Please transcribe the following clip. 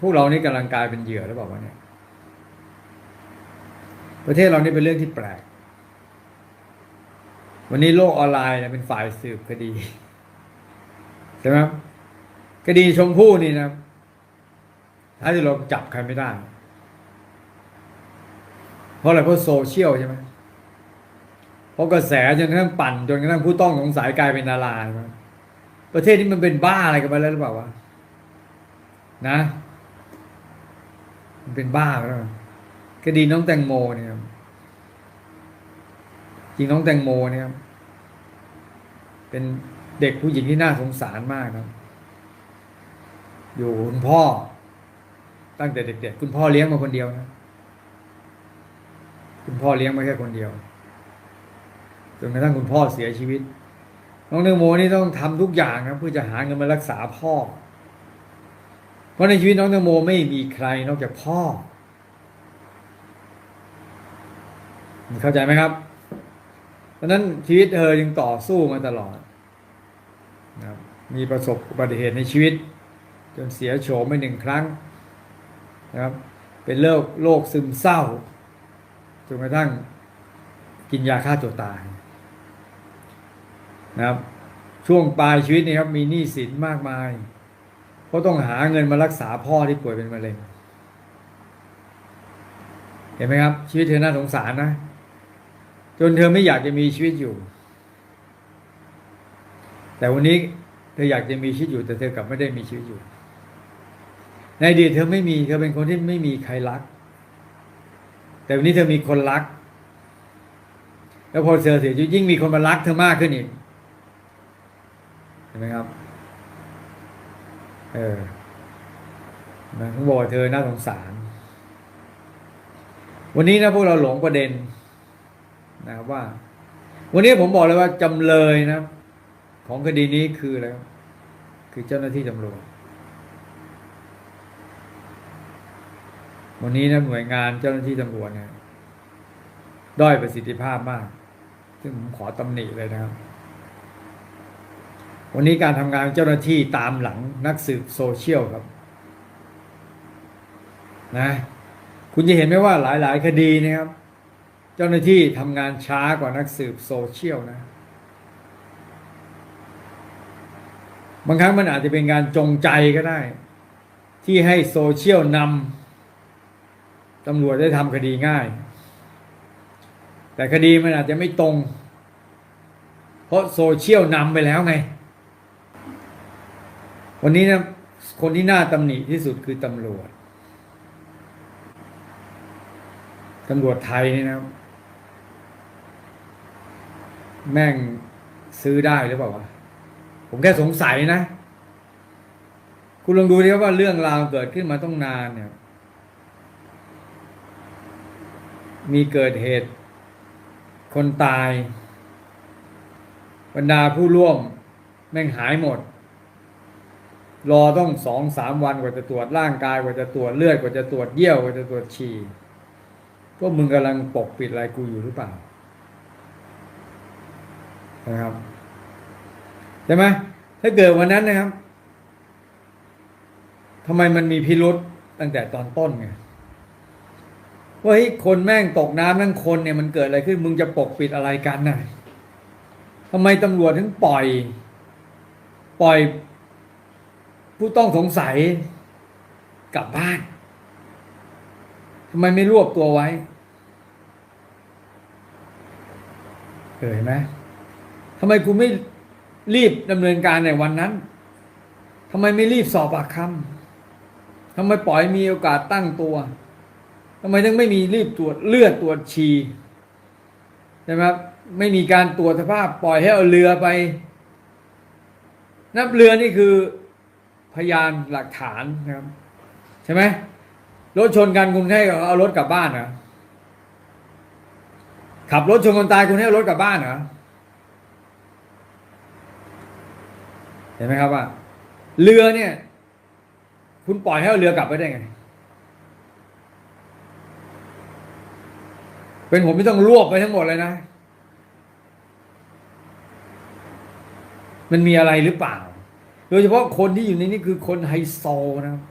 พวกเรานี่กำลังกลายเป็นเหยื่อหรือเปล่าวะเนี่ย ประเทศเรานี่เป็นเรื่องที่แปลก วันนี้โลกออนไลน์เนี่ยเป็นฝ่ายสืบคดีใช่ไหมคดีชมพู่นี่นะถ้าที่เราจับใครไม่ได้ เพราะอะไรเพราะโซเชียลใช่ไหมเพราะกระแสจนกระทั่งปั่นจนกระทั่งผู้ต้องสงสัยกลายเป็นดาราใช่ไหมประเทศนี้มันเป็นบ้าอะไรกันไปแล้วหรือเปล่าวะนะ เป็นบ้าแล้วคดีน้องแตงโมเนี่ยจริงน้องแตงโมเนี่ยเป็นเด็กผู้หญิงที่น่าสงสารมากครับ อยู่คุณพ่อ ตั้งแต่เด็กๆคุณพ่อเลี้ยงมาคนเดียวนะคุณพ่อเลี้ยงมาแค่คนเดียวจนกระทั่งคุณพ่อเสียชีวิต น้องแตงโมนี่ต้องทำทุกอย่างนะเพื่อจะหาเงินมารักษาพ่อ เพราะในชีวิตน้องแตงโมไม่มีใครนอกจากพ่อ เข้าใจไหมครับ เพราะนั้นชีวิตเธอยังต่อสู้มาตลอดนะครับมีประสบอุบัติเหตุในชีวิต จนเสียโฉมไปหนึ่งครั้งนะครับ เป็นโรคโรคซึมเศร้าจนกระทั่งกินยาฆ่าตัวตายนะครับ ช่วงปลายชีวิตนี่ครับ มีหนี้สินมากมาย เพราะต้องหาเงินมารักษาพ่อที่ป่วยเป็นมะเร็ง เห็นไหมครับ ชีวิตเธอน่าสงสารนะ จนเธอไม่อยากจะมีชีวิตอยู่ แต่วันนี้เธออยากจะมีชีวิตอยู่ แต่เธอกลับไม่ได้มีชีวิตอยู่ ในอดีตเธอไม่มีเธอเป็นคนที่ไม่มีใครรัก แต่วันนี้เธอมีคนรัก แล้วพอเธอเสียชีวิตยิ่งมีคนมารักเธอมากขึ้นอีกเห็นไหมครับ เออนะผมบอกเธอน่าสงสาร วันนี้นะพวกเราหลงประเด็นนะครับว่า วันนี้ผมบอกเลยว่าจำเลยนะ ของคดีนี้คืออะไรครับคือเจ้าหน้าที่ตำรวจวันนี้นะหน่วยงานเจ้าหน้าที่ตำรวจเนี่ยด้อยประสิทธิภาพมาก ซึ่งผมขอตำหนิเลยนะครับ วันนี้การทำงานเจ้าหน้าที่ตามหลังนักสืบโซเชียลครับนะคุณจะเห็นไหมว่าหลาย ๆ คดีนะครับ เจ้าหน้าที่ทำงานช้ากว่านักสืบโซเชียลนะ บางครั้งมันอาจจะเป็นการจงใจก็ได้ ที่ให้โซเชียลนำตำรวจได้ทำคดีง่าย แต่คดีมันอาจจะไม่ตรง เพราะโซเชียลนำไปแล้วไง วันนี้นะคนที่น่าตำหนิที่สุดคือตำรวจตำรวจไทยนี่นะ แม่งซื้อได้หรือเปล่าวะผมแค่สงสัยนะ คุณลองดูดิครับว่าเรื่องราวเกิดขึ้นมาต้องนานเนี่ย มีเกิดเหตุคนตาย บรรดาผู้ร่วม แม่งหายหมด รอต้องสองสามวันกว่าจะตรวจร่างกายกว่าจะตรวจเลือดกว่าจะตรวจเยี่ยวกว่าจะตรวจฉี่พวกมึงกำลังปกปิดอะไรกูอยู่หรือเปล่านะครับใช่ไหมถ้าเกิดวันนั้นนะครับทำไมมันมีพิรุษตั้งแต่ตอนต้นไงว่าเฮ้ยคนแม่งตกน้ำนั่งคนเนี่ยมันเกิดอะไรขึ้น มึงจะปกปิดอะไรกันน่ะทำไมตำรวจถึงปล่อย ปล่อย ผู้ต้องสงสัยกลับบ้านทำไมไม่รวบตัวไว้เห็นไหมทำไมคุณไม่รีบดำเนินการในวันนั้นทำไมไม่รีบสอบปากคำทำไมปล่อยมีโอกาสตั้งตัวทำไมถึงไม่มีรีบตรวจเลือดตรวจฉีใช่ไหมครับไม่มีการตรวจสภาพปล่อยให้เอาเรือไป นับเรือนี่คือ พยานหลักฐานนะครับ ใช่ไหมรถชนกันคุณให้เอารถกลับบ้านเหรอขับรถชนคนตายคุณให้เอารถกลับบ้านเหรอเห็นไหมครับว่า เรือเนี่ย คุณปล่อยให้เอาเรือกลับไปได้ไง เป็นผมไม่ต้องรวบไปทั้งหมดเลยนะ มันมีอะไรหรือเปล่า โดยเฉพาะคนที่อยู่ในนี้คือคนไฮโซนะครับ